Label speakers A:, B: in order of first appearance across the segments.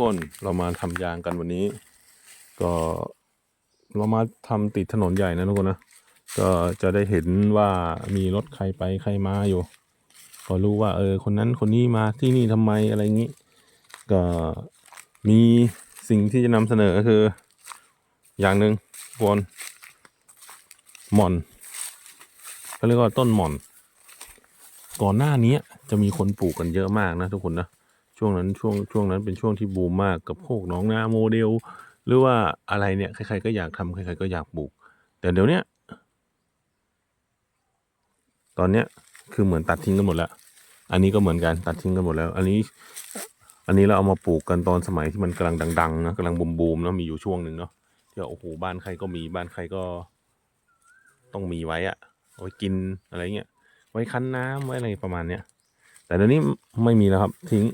A: คนเรามาทำยางกันวันนี้ ก็เรามาทำติดถนนใหญ่นะทุกคนนะก็จะได้เห็นว่ามีรถใครไปใครมาอยู่ ก็รู้ว่า เออคนนั้นคนนี้มาที่นี่ทำไมอะไรงี้ ก็มีสิ่งที่จะนำเสนอก็คือ อย่างหนึ่งกคนหม่อนเขาเรียกว่าต้นหม่อน ก่อนหน้านี้จะมีคนปลูกกันเยอะมากนะทุกคนนะ ช่วงนั้นช่วงช่วงนั้นเป็นช่วงที่บูมมากกับพวกน้องนาโมเดล หรือว่าอะไรเนี่ยใครๆก็อยากทำใครๆก็อยากปลูก แต่เดี๋ยวเนี้ยตอนเนี้ยคือเหมือนตัดทิ้งกันหมดแล้ว อันนี้ก็เหมือนกันตัดทิ้งกันหมดแล้ว อันนี้ อันนี้เราเอามาปลูกกันตอนสมัยที่มันกำลังดังๆนะกำลังบูมๆเนาะมีอยู่ช่วงหนึ่งเนาะที่ว่าโอ้โหบ้านใครก็มีบ้านใครก็ต้องมีไว้อะเอาไว้กินอะไรเงี้ยไว้คั้นน้ำไว้อะไรประมาณเนี้ยแต่เดี๋ยวนี้ไม่มีแล้วครับทิ้ง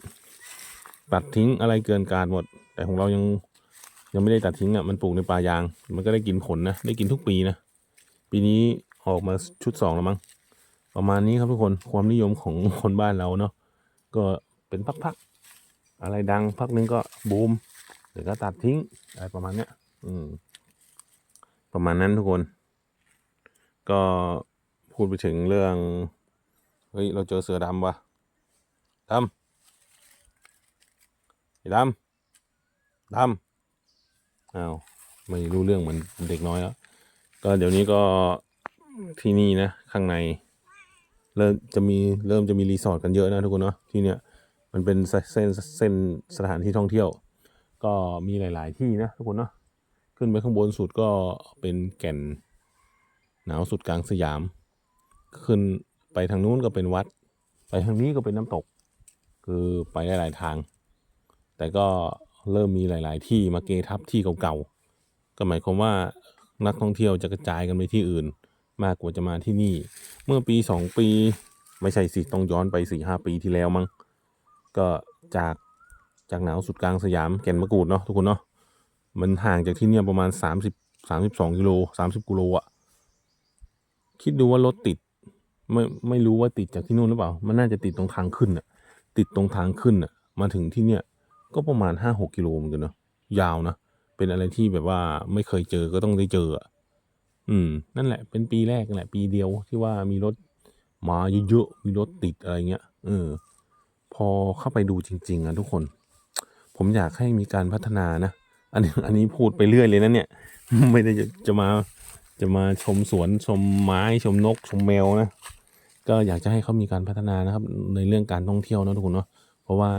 A: ตัดทิ้งอะไรเกินการหมด แต่ของเรายังยังไม่ได้ตัดทิ้งอะมันปลูกในป่ายาง มันก็ได้กินผลนะ ได้กินทุกปีนะ ปีนี้ออกมาชุดสองแล้วมั้งประมาณนี้ครับทุกคนความนิยมของคนบ้านเราเนาะก็เป็นพักๆอะไรดังพักนึงก็บูมเดี๋ยวก็ตัดทิ้งอะไรประมาณเนี้ยอืมประมาณนั้นทุกคน ก็พูดไปถึงเรื่องเฮ้ยเราเจอเสือดำวะดำ ดำดำอ้าวไม่รู้เรื่องเหมือนเด็กน้อยแล้ว ก็เดี๋ยวนี้ก็ที่นี่นะ ข้างใน เริ่มจะมีเริ่มจะมีรีสอร์ทกันเยอะนะทุกคนเนาะที่เนี้ยมันเป็นเส้นเส้นสถานที่ท่องเที่ยว ก็มีหลาย ๆ ที่นะทุกคนเนาะขึ้นไปข้างบนสุดก็เป็นแก่น หนาวสุดกลางสยาม ขึ้นไปทางนู้นก็เป็นวัด ไปทางนี้ก็เป็นน้ำตก คือไปได้หลายทาง แต่ก็เริ่มมีหลาย ๆ ที่มาเกทับที่เก่าๆ ก็หมายความว่านักท่องเที่ยวจะกระจายกันไปที่อื่น มากกว่าจะมาที่นี่ เมื่อปีสองปี ไม่ใช่สิต้องย้อนไปสี่ห้าปีที่แล้วมั้งก็จากจากหนาวสุดกลางสยามแก่นมะกรูดเนาะทุกคนเนาะมันห่างจากที่เนี่ยประมาณสามสิบสามสิบสองกิโลสามสิบกิโลอะคิดดูว่ารถติด ไม่ไม่รู้ว่าติดจากที่นู่นหรือเปล่า มันน่าจะติดตรงทางขึ้นอะติดตรงทางขึ้นอะมาถึงที่เนี่ย ก็ประมาณห้าหกกิโลเหมือนกันเนาะยาวนะ เป็นอะไรที่แบบว่าไม่เคยเจอก็ต้องได้เจออะอืม นั่นแหละ เป็นปีแรกนั่นแหละ ปีเดียวที่ว่ามีรถมาเยอะๆมีรถติดอะไรเงี้ยเออ พอเข้าไปดูจริง ๆอะทุกคน ผมอยากให้มีการพัฒนานะอันนี้อันนี้พูดไปเรื่อยเลยนะเนี่ย ไม่ได้จะจะมาจะมาชมสวนชมไม้ชมนกชมแมวนะก็อยากจะให้เขามีการพัฒนานะครับ ในเรื่องการท่องเที่ยวนะทุกคนเนาะเพราะว่า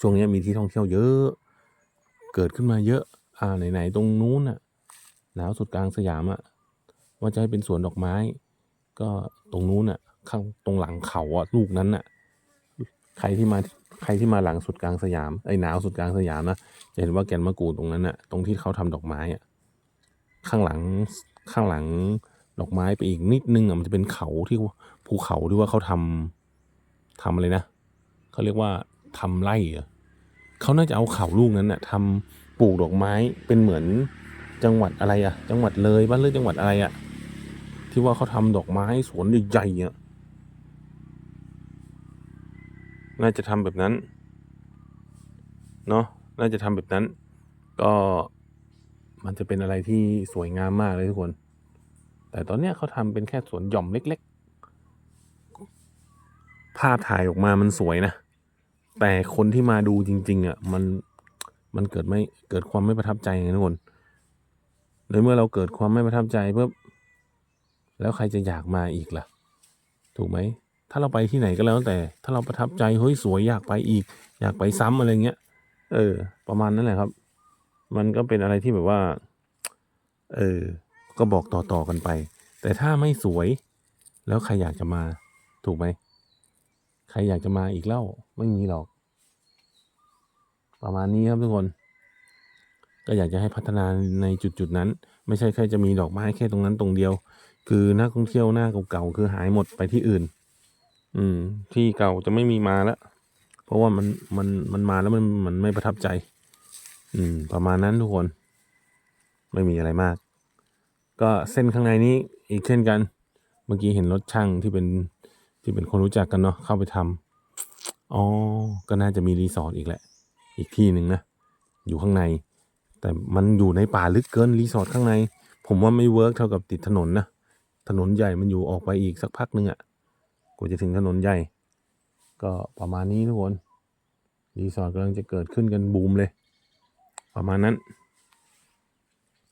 A: ช่วงนี้มีที่ท่องเที่ยวเยอะ เกิดขึ้นมาเยอะ อ่าไหนๆตรงนู้นน่ะหนาวสุดกลางสยามอะว่าจะให้เป็นสวนดอกไม้ ก็ตรงนู้นน่ะ ข้างตรงหลังเขาอะลูกนั้นน่ะ ใครที่มาใครที่มาหลังสุดกลางสยามไอ้หนาวสุดกลางสยามนะจะเห็นว่าแก่นมะกรูดตรงนั้นน่ะตรงที่เขาทำดอกไม้อะข้างหลังข้างหลังดอกไม้ไปอีกนิดนึงอะมันจะเป็นเขาที่ภูเขาที่ว่าเขาทำทำอะไรนะเขาเรียกว่า ทำไร่เขาน่าจะเอาเขาลูกนั้นน่ะทำปลูกดอกไม้เป็นเหมือนจังหวัดอะไรอะจังหวัดเลยบ้านเลือจังหวัดอะไรอะที่ว่าเขาทำดอกไม้สวนใหญ่ๆอะน่าจะทำแบบนั้นเนาะน่าจะทำแบบนั้น ก็มันจะเป็นอะไรที่สวยงามมากเลยทุกคน แต่ตอนเนี้ยเขาทำเป็นแค่สวนหย่อมเล็ก ๆ ภาพถ่ายออกมามันสวยนะ แต่คนที่มาดูจริง ๆ อะ มันมันเกิดไม่เกิดความไม่ประทับใจไงทุกคนในเมื่อเราเกิดความไม่ประทับใจเพิ่แล้วใครจะอยากมาอีกล่ะ ถูกไหม ถ้าเราไปที่ไหนก็แล้วแต่ ถ้าเราประทับใจเฮ้ยสวยอยากไปอีก อยากไปซ้ำอะไรเงี้ย เออ ประมาณนั้นแหละครับ มันก็เป็นอะไรที่แบบว่า เออ ก็บอกต่อๆกันไป แต่ถ้าไม่สวย แล้วใครอยากจะมา ถูกไหม ครอยากจะมาอีกเล่าไม่มีหรอก ประมาณนี้ครับทุกคน ก็อยากจะให้พัฒนาในจุดๆนั้น ไม่ใช่แค่จะมีดอกไม้แค่ตรงนั้นตรงเดียว คือนักท่องเที่ยวหน้าเก่าๆคือหายหมดไปที่อื่น อืม ที่เก่าจะไม่มีมาแล้วเพราะว่ามันมันมันมาแล้วมันมันไม่ประทับใจ อืม ประมาณนั้นทุกคน ไม่มีอะไรมาก ก็เส้นข้างในนี้อีกเช่นกัน เมื่อกี้เห็นรถช่างที่เป็น ที่เป็นคนรู้จักกันเนาะเข้าไปทำอ๋อก็น่าจะมีรีสอร์ทอีกแหละ อีกที่หนึ่งนะ อยู่ข้างใน แต่มันอยู่ในป่าลึกเกินรีสอร์ทข้างใน ผมว่าไม่เวิร์กเท่ากับติดถนนนะถนนใหญ่มันอยู่ออกไปอีกสักพักหนึ่งอะ่ะกว่าจะถึงถนนใหญ่ ก็ประมาณนี้ทุกคนรีสอร์ทกำลังจะเกิดขึ้นกันบูมเลย ประมาณนั้น